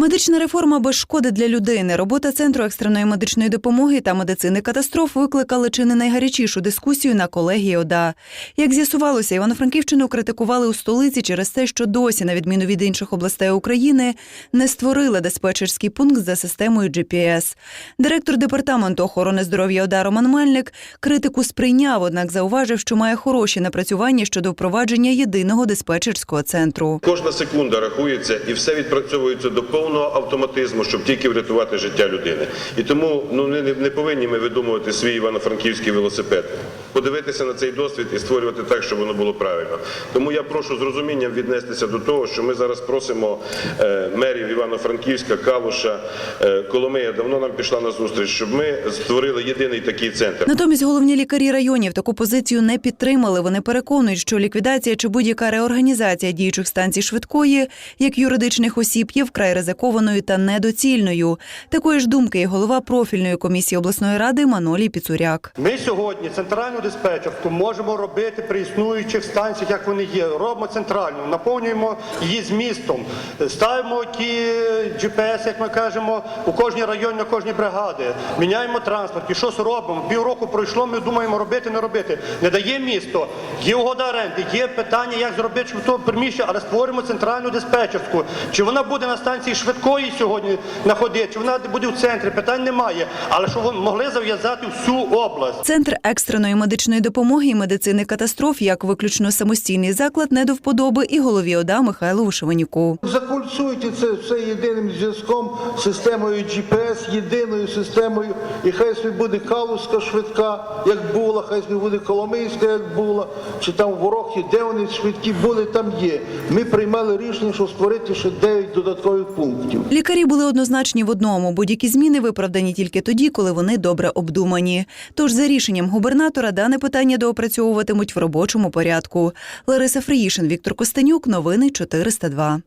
Медична реформа без шкоди для людини. Робота центру екстреної медичної допомоги та медицини катастроф викликали чи не найгарячішу дискусію на колегії ОДА. Як з'ясувалося, Івано-Франківщину критикували у столиці через те, що досі, на відміну від інших областей України, не створили диспетчерський пункт за системою GPS. Директор департаменту охорони здоров'я ОДА Роман Мельник критику сприйняв, однак зауважив, що має хороші напрацювання щодо впровадження єдиного диспетчерського центру. Кожна секунда рахується і все відпрацьовується до повного автоматизму, щоб тільки врятувати життя людини. І тому ну не, не повинні ми видумувати свій івано-франківський велосипед. Подивитися на цей досвід і створювати так, щоб воно було правильно. Тому я прошу з розумінням віднестися до того, що ми зараз просимо е, мерів Івано-Франківська, Калуша, е, Коломия давно нам пішла на зустріч, щоб ми створили єдиний такий центр. Натомість головні лікарі районів таку позицію не підтримали. Вони переконують, що ліквідація чи будь-яка реорганізація діючих станцій швидкої, як юридичних осіб, є вкрай ризикованою та недоцільною. Такої ж думки і голова профільної комісії обласної ради Манолій Піцуряк. Ми сьогодні центральну диспетчерку можемо робити при існуючих станціях, як вони є. Робимо центральну, наповнюємо її змістом, ставимо ті GPS, як ми кажемо, у кожній районі, на кожній бригади, міняємо транспорт. І що робимо? Півроку пройшло, ми думаємо робити, не робити. Не дає місто, є угода оренди, є питання, як зробити щоб то приміщення, але створимо центральну диспетчерську. Чи вона буде на станції швидкої сьогодні знаходити, чи вона буде в центрі? Питань немає. Але щоб могли зав'язати всю область. Центр екстреної медичної допомоги і медицини катастроф як виключно самостійний заклад не до вподоби і голові ОДА Михайлу Вишиванюку. Закольцуйте це все єдиним зв'язком, системою GPS, єдиною системою. І хай собі буде Калузька швидка, як була, хай собі буде Коломийська, як була, чи там Ворохи, де вони швидкі були, там є. Ми приймали рішення, що створити ще 9 додаткових пунктів. Лікарі були однозначні в одному: будь-які зміни виправдані тільки тоді, коли вони добре обдумані. Тож за рішенням губернатора дане питання доопрацьовуватимуть в робочому порядку. Лариса Фриїшин, Віктор Костенюк, новини 402.